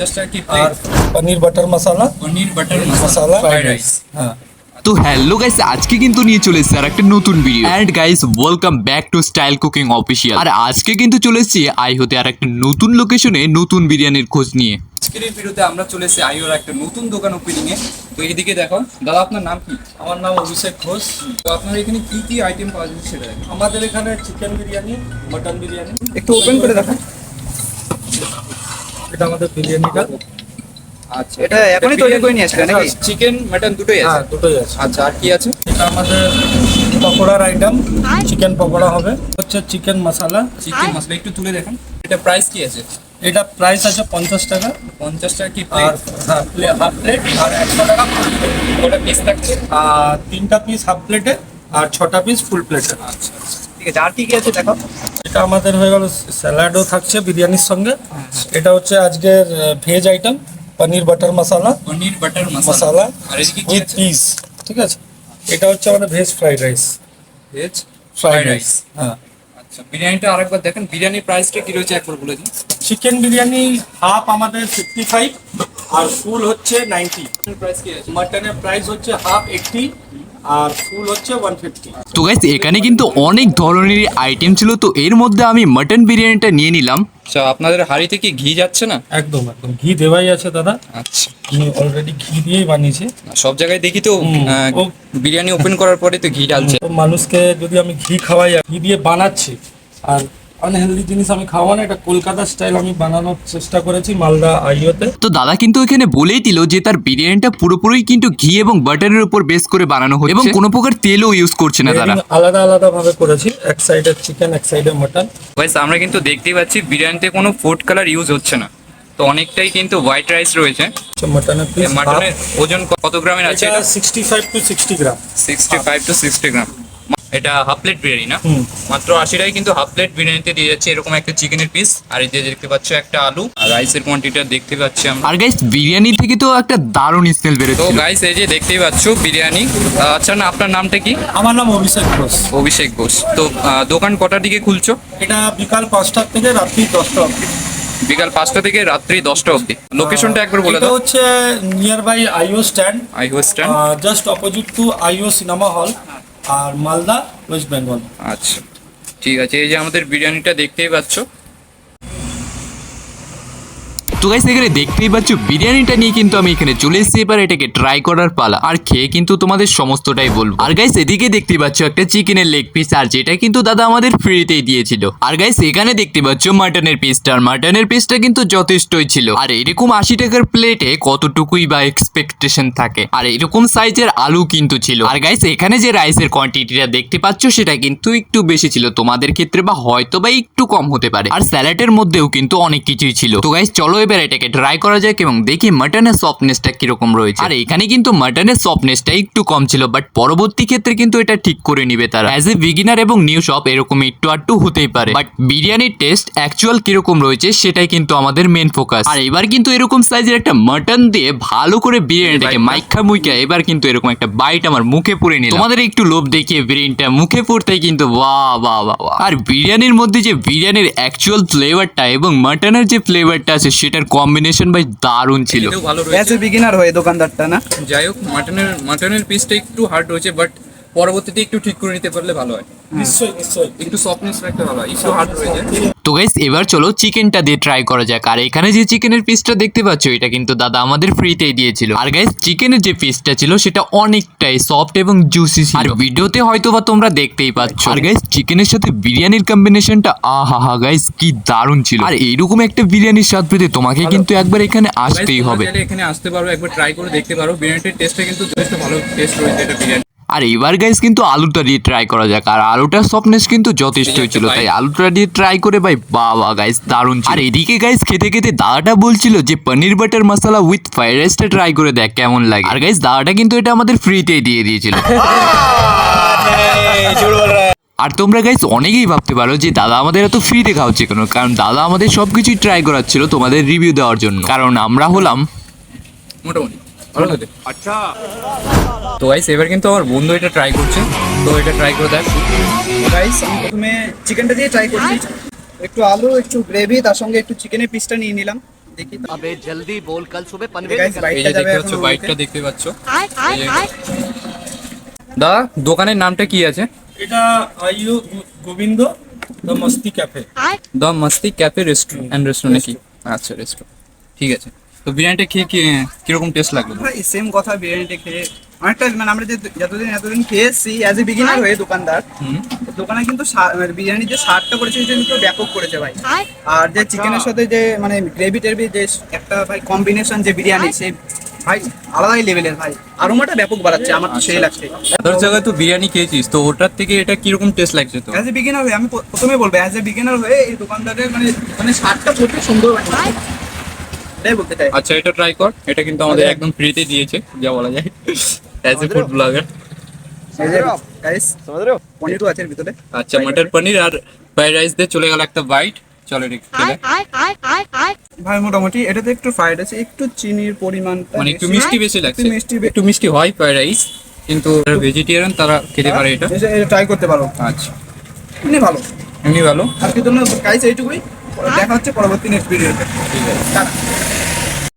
আর paneer butter masala. Paneer butter masala fried rice হ্যাঁ। তো hello guys আজকে কিন্তু নিয়ে চলে এসেছি আর একটা নতুন video and guys welcome back to style cooking official আর আজকে কিন্তু চলে এসেছি আই হতে আর একটা নতুন লোকেশনে নতুন বিরিয়ানির খোঁজ নিয়ে। আজকের এই ভিডিওতে আমরা চলে এসেছি আইওর একটা নতুন দোকান ওপেনিং এ তো এইদিকে দেখো দাদা আপনার নাম কি? আমার নাম অভিষেক ঘোষ। তো আপনার এখানে কি কি আইটেম পাওয়া যাচ্ছে সেটা আমাদের এখানে চিকেন বিরিয়ানি মটন বিরিয়ানি। একটু ওপেন করে দেখো এটা আমাদের বিরিয়ানিটা আচ্ছা এটা এখনই তৈরি করে নিয়ে আসলে নাকি? চিকেন মাটন দুটোই হ্যাঁ আছে দুটোই আছে। আচ্ছা আর কি আছে? এটা আমাদের পকোড়ার আইটেম চিকেন পকোড়া হবে। হচ্ছে চিকেন মশলা চিকেন মশলা একটু তুলে দেখেন। এটা প্রাইস কি আছে? এটা প্রাইস আছে পঞ্চাশ টাকা। পঞ্চাশ টাকা কি আর প্লেট হাফ প্লেট আর একশো টাকা full পিস থাকছে। আর তিনটা পিস হাফ প্লেটে আর ছটা পিস ফুল প্লেটে আচ্ছা। আছে আর কি কি আছে দেখো এটা আমাদের হয়ে গেল স্যালাডও থাকছে বিরিয়ানির সঙ্গে। এটা হচ্ছে আজকের veg item paneer butter masala. Paneer butter masala. Masala আর কি উইথ পিস ঠিক আছে? এটা হচ্ছে আমাদের veg fried rice veg fried rice হ্যাঁ। আচ্ছা বিরিয়ানিটা আরেকবার দেখেন। বিরিয়ানির প্রাইসটা কি রয়েছে একবার বলে দিন। চিকেন বিরিয়ানি হাফ আমাদের ফিফটি ফাইভ আর ফুল হচ্ছে নাইনটি। প্রাইস কি মাটনের প্রাইস হচ্ছে হাফ এইটটি আর ফুল হচ্ছে ওয়ান ফিফটি তো গাইস এখানে কিন্তু অনেক ধরনের আইটেম ছিল তো এর মধ্যে আমি মটন বিরিয়ানিটা নিয়ে নিলাম। আচ্ছা আপনাদের হাড়িতে কি ঘি যাচ্ছে না? একদম একদম। ঘি দেওয়াই আছে দাদা। আচ্ছা। অলরেডি ঘি দিয়েই বানিয়েছি। সব জায়গায় দেখি তো বিরিয়ানি ওপেন করার পরে তো ঘি ঢালছে। মানুষকে যদি আমি ঘি খাওয়াই ঘি দিয়ে বানাচ্ছি আর আনহেলদি জিনিস আমি খাওয়া না এটা কলকাতা স্টাইল আমি বানানোর চেষ্টা করেছি মালদা আইওতে। তো দাদা কিন্তু এখানে বলেই দিল যে তার বিরিয়ানিটা পুরোপুরি কিন্তু ঘি এবং বাটারের উপর বেস করে বানানো হচ্ছে এবং কোনো প্রকার তেলও ইউজ করছে না তারা আলাদা আলাদা ভাবে করেছি এক সাইডে চিকেন এক সাইডে মটন গাইস আমরা কিন্তু দেখতেই পাচ্ছি বিরিয়ানিতে কোনো ফুড কালার ইউজ হচ্ছে না। তো অনেকটাই কিন্তু হোয়াইট রাইস রয়েছে। মটনের মাটনের ওজন কত গ্রামের আছে এটা sixty five to sixty gram sixty five to sixty gram এটা হাফ প্লেট বিরিয়ানি না? মাত্র আশি টাকায় কিন্তু হাফ প্লেট বিরিয়ানিতে দিয়ে যাচ্ছে। এরকম একটা চিকেনের পিস আর এই যে দেখতে পাচ্ছ একটা আলু। আর রাইসের কোয়ান্টিটিটা দেখতে পাচ্ছি আমরা। আর গাইস বিরিয়ানি থেকে তো একটা দারুণ স্মেল তো গাইস এই যে দেখতেই পাচ্ছ বিরিয়ানি। আচ্ছা না আপনার নামটা কি? আমার নাম অভিষেক ঘোষ। অভিষেক ঘোষ। তো আহ, দোকান কটার দিকে খুলছো? এটা বিকাল পাঁচটার থেকে রাত্রি দশটা অবধি। বিকাল পাঁচটা থেকে রাত্রি দশটা অবধি। লোকেশনটা একবার বলে এটা দাও। হচ্ছে near by IO stand I stand just opposite to IO cinema hall R Malda West Bengal. আচ্ছা ঠিক আছে। এই যে আমাদের বিরিয়ানিটা দেখতেই পাচ্ছ। তো গাইস এখানে দেখতেই পাচ্ছ, বিরিয়ানিটা নিয়ে কিন্তু আমি এখানে চলে এসেছি। এবার এটাকে ট্রাই করার পালা। আর খেয়ে কিন্তু তোমাদের সমস্তটাই বলব। আর গাইস এদিকে দেখতে পাচ্ছ একটা চিকেনের লেগ পিস আর যেটা কিন্তু দাদা আমাদের ফ্রিতেই দিয়েছিল। আর গাইস এখানে দেখতে পাচ্ছ মাটনের পিসটা আর মাটনের পিসটা কিন্তু যথেষ্টই ছিল। আর এরকম আশি টাকার প্লেটে কতটুকুই বা এক্সপেকটেশন থাকে। আর এরকম সাইজের আলু কিন্তু ছিল। আর গাইস এখানে যে রাইসের কোয়ান্টিটিটা দেখতে পাচ্ছ, সেটা কিন্তু একটু বেশি ছিল। তোমাদের ক্ষেত্রে বা হয়তো বা একটু কম হতে পারে। আর স্যালাডের মধ্যেও কিন্তু অনেক কিছুই ছিল। তো গাইস চলো এবার এটাকে ট্রাই করা যাক এবং দেখি মাটনের সফটনেসটা কীরকম রয়েছে। আর এখানে কিন্তু মাটনের সফটনেসটা একটু কম ছিল বাট পরবর্তী ক্ষেত্রে কিন্তু এটা ঠিক করে নিবে তারা। অ্যাজ এ বিগিনার এবং নিউ শপ এরকম একটু আটটু হতেই পারে। বাট বিরিয়ানির টেস্ট অ্যাকচুয়াল কীরকম রয়েছে সেটাই কিন্তু আমাদের মেন ফোকাস আর এবার কিন্তু এরকম সাইজের একটা মাটন দিয়ে ভালো করে বিরিয়ানিটাকে মাইখা মুইকা এবার কিন্তু এরকম একটা বাইট আমার মুখে পুরে নিল তোমাদের একটু লোভ দেখিয়ে বিরিয়ানিটা মুখে পুরতেই কিন্তু বাহ বাহ বাহ বাহ। আর বিরিয়ানির মধ্যে যে বিরিয়ানির অ্যাকচুয়াল ফ্লেভারটা এবং মাটনের যে ফ্লেভারটা আছে সেটার কম্বিনেশন ভাই দারুণ ছিল। ভালো রয়েছে। বিগিনার হয় দোকানদারটা না? যাই হোক মাটনের মাটনের পিসটা একটু হার্ড রয়েছে বাট পরবর্তীতে একটু ঠিক করে নিতে পারলে ভালো হয়। নিশ্চয়ই নিশ্চয়ই। একটু সফটনেস রাখতে ভালো হয় একটু হার্ড রয়েছে তো গাইস এবার চলো চিকেনটা দিয়ে ট্রাই করা যাক। আর এখানে যে চিকেনের পিসটা দেখতে পাচ্ছ এটা কিন্তু দাদা আমাদের ফ্রিতেই দিয়েছিল। আর গাইস চিকেনের যে পিসটা ছিল সেটা অনেকটাই সফট এবং জুসি ছিল। আর ভিডিওতে হয়তো বা তোমরা দেখতেই পাচ্ছ। আর গাইস চিকেনের সাথে বিরিয়ানির কম্বিনেশনটা আহা হা গাইস কি দারুণ ছিল। আর এইরকম একটা বিরিয়ানির স্বাদ পেতে তোমাকে কিন্তু একবার এখানে আসতেই হবে। এখানে আসতে পারো একবার ট্রাই করে দেখতে পারো। বিরিয়ানির টেস্টটা কিন্তু যথেষ্ট ভালো টেস্ট রয়েছে এটা বিরিয়ানি আর এবার গাইস কিন্তু আলুটা দিয়ে ট্রাই করা যাক। আর আলুটার সফটনেস কিন্তু যথেষ্টই ছিল তাই আলুটা দিয়ে ট্রাই করে ভাই বাবা গাইস দারুণ আর এদিকে গাইস খেতে খেতে দাদাটা বলছিল যে paneer butter masala with fried রাইসটা ট্রাই করে দেখ কেমন লাগে। আর গাইস দাদাটা কিন্তু এটা আমাদের ফ্রিতেই দিয়ে দিয়েছিল। আর তোমরা গাইস অনেকেই ভাবতে পারো যে দাদা আমাদের এত ফ্রিতে খাওয়াচ্ছে কেন? কারণ দাদা আমাদের সবকিছুই ট্রাই করাচ্ছিল তোমাদের রিভিউ দেওয়ার জন্য। কারণ আমরা হলাম মোটামুটি। তো গাইস এবার কিন্তু আমার বন্ধু এটা ট্রাই করছে। তো এটা ট্রাই করে দেখ। গাইস আমি প্রথমে চিকেনটা দিয়ে ট্রাই করছি। একটু আলু একটু গ্রেভি তার সঙ্গে একটু চিকেনের পিসটা নিয়ে নিলাম। দেখতে দেখতে দা দোকানের নামটা কি আছে? এটা Gobinda the Masti cafe. The Masti cafe restaurant restaurant আচ্ছা রেস্টুরেন্ট ঠিক আছে। তো বিরিয়ানিটা খেয়ে কি কীরকম টেস্ট লাগল? ভাই সেম কথা বিরিয়ানিটা খেয়ে অনেকটা মানে আমরা যে যতদিন এতদিন খেয়েছি অ্যাজ এ বিগিনার হয়ে। দোকানদার দোকানে কিন্তু মানে বিরিয়ানির যে স্বাদটা করেছে সেটা কিন্তু ব্যাপক করেছে ভাই। আর যে চিকেনের সাথে যে মানে গ্রেভি টেভি যে একটা ভাই কম্বিনেশন যে বিরিয়ানি সেই ভাই আলাদাই লেভেলের ভাই। আরোমাটা ব্যাপক বাড়াচ্ছে আমার তো সেই লাগছে। তোর জায়গায় তুই বিরিয়ানি খেয়েছিস তো ওটার থেকে এটা কীরকম টেস্ট লাগছে তো অ্যাজ এ বিগিনার হয়ে আমি প্রথমে বলব অ্যাজ এ বিগিনার হয়ে এই দোকানদারের মানে মানে স্বাদটা প্রচুর সুন্দর এটাই বলতে চাই। আচ্ছা এটা ট্রাই কর। এটা কিন্তু আমাদের একদম ফ্রিতে দিয়েছে যা বলা যায়। As a food blogger guys পনিরও আছে ভিতরে। আচ্ছা মটর পনির আর ফ্রাইড রাইস দিয়ে চলে গেল একটা বাইট চলো এটা ভাই মোটামুটি এটাতে একটু ফ্রাইড আছে একটু চিনির পরিমাণটা মানে একটু মিষ্টি বেশি লাগছে। মিষ্টি একটু মিষ্টি হয় ফ্রাইড রাইস কিন্তু ভেজিটেরিয়ান তারা খেতে পারে এটা। ট্রাই করতে পারো। আচ্ছা। এমনি ভালো। এমনি ভালো। আজকের জন্য গাইস এইটুকুই। দেখা হচ্ছে পরবর্তী নেক্সট ভিডিওতে ঠিক আছে টাটা